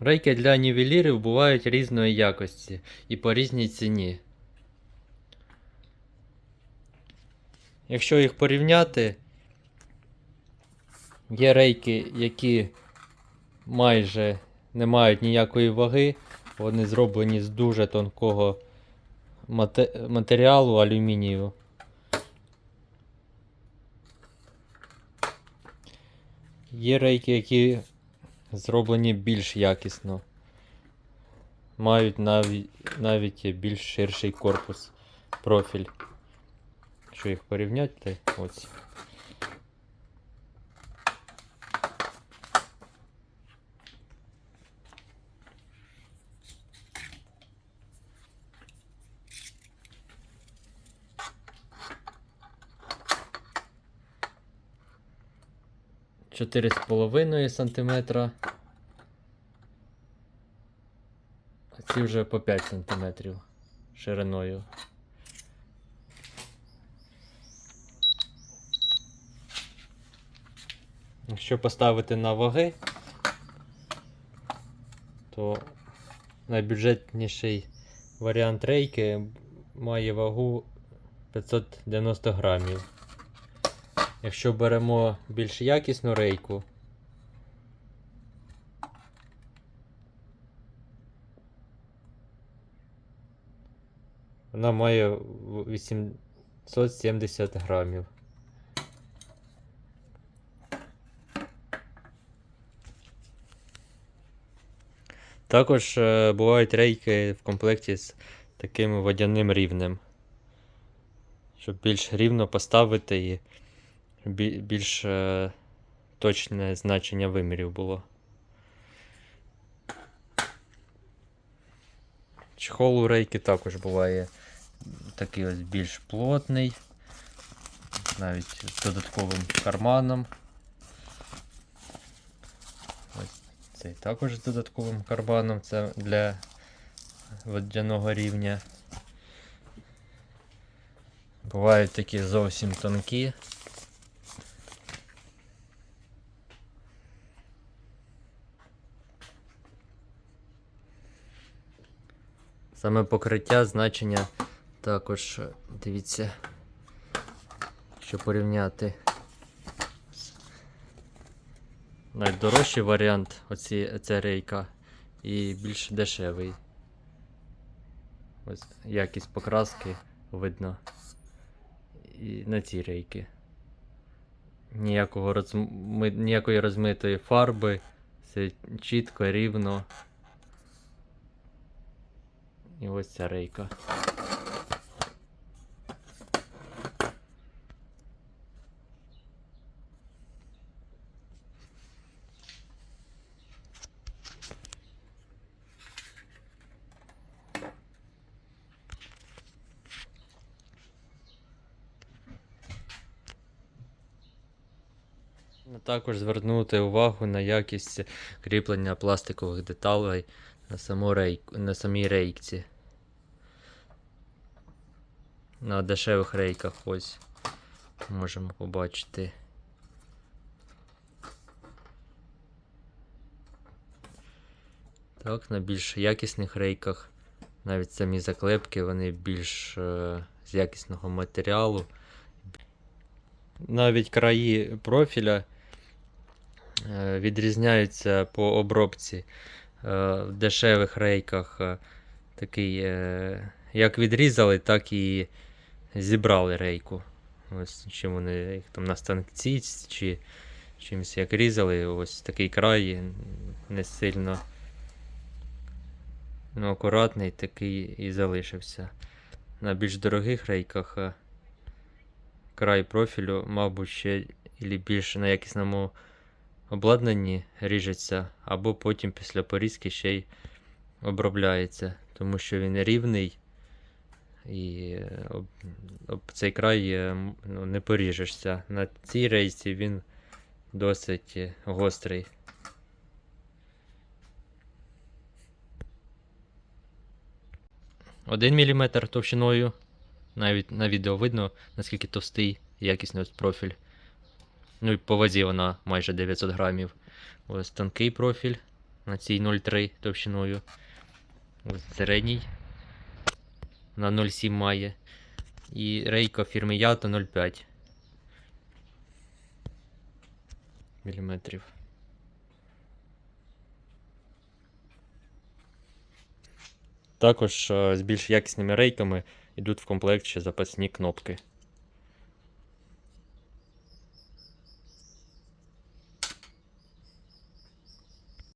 Рейки для нівелірів бувають різної якості і по різній ціні. Якщо їх порівняти, є рейки, які майже не мають ніякої ваги, вони зроблені з дуже тонкого матеріалу алюмінію. Є рейки, які зроблені більш якісно. Мають навіть, навіть більш ширший корпус, профіль. Що їх порівняти, ось. Чотири з половиною сантиметра. А ці вже по 5 сантиметрів шириною. Якщо поставити на ваги, то найбюджетніший варіант рейки має вагу 590 грамів. Якщо беремо більш якісну рейку, вона має 870 грамів. Також е, бувають рейки в комплекті з таким водяним рівнем. Щоб більш рівно поставити бі- більш е, точне значення вимірів було. Чехол у рейки також буває такий ось більш плотний, навіть з додатковим карманом. Ось цей також з додатковим карманом, це для водяного рівня. Бувають такі зовсім тонкі. Саме покриття значення також, е, дивіться, що порівняти. Найдорожчий варіант оці, ця рейка і більш дешевий. Ось якість покраски видно і на ці рейки. Ніякого розми... Ніякої розмитої фарби, все чітко, рівно. І ось ця рейка. Також звернути увагу на якість кріплення пластикових деталей на, саму рейку, на самій рейкці. На дешевих рейках ось можемо побачити. Так, на більш якісних рейках навіть самі заклепки вони більш е, з якісного матеріалу. Навіть краї профіля е, відрізняються по обробці. Е, в дешевих рейках е, такий, е, як відрізали, так і зібрали рейку. Ось чим вони їх там на станці чи чимось як різали, ось такий край не сильно ну, акуратний, такий і залишився. На більш дорогих рейках край профілю, мабуть, ще і більше на якісному обладнанні ріжеться, або потім після порізки ще й обробляється, тому що він рівний і е, об, об цей край е, ну, не поріжешся. На цій рейці він досить е, гострий. Один міліметр товщиною. Навіть на відео видно, наскільки товстий якісний ось профіль. Ну і по вазі вона майже 900 грамів. Ось тонкий профіль на цій 0,3 товщиною. Ось середній на 0,7 має. І рейка фірми Ято 0,5 міліметрів. Також е, з більш якісними рейками йдуть в комплект ще запасні кнопки.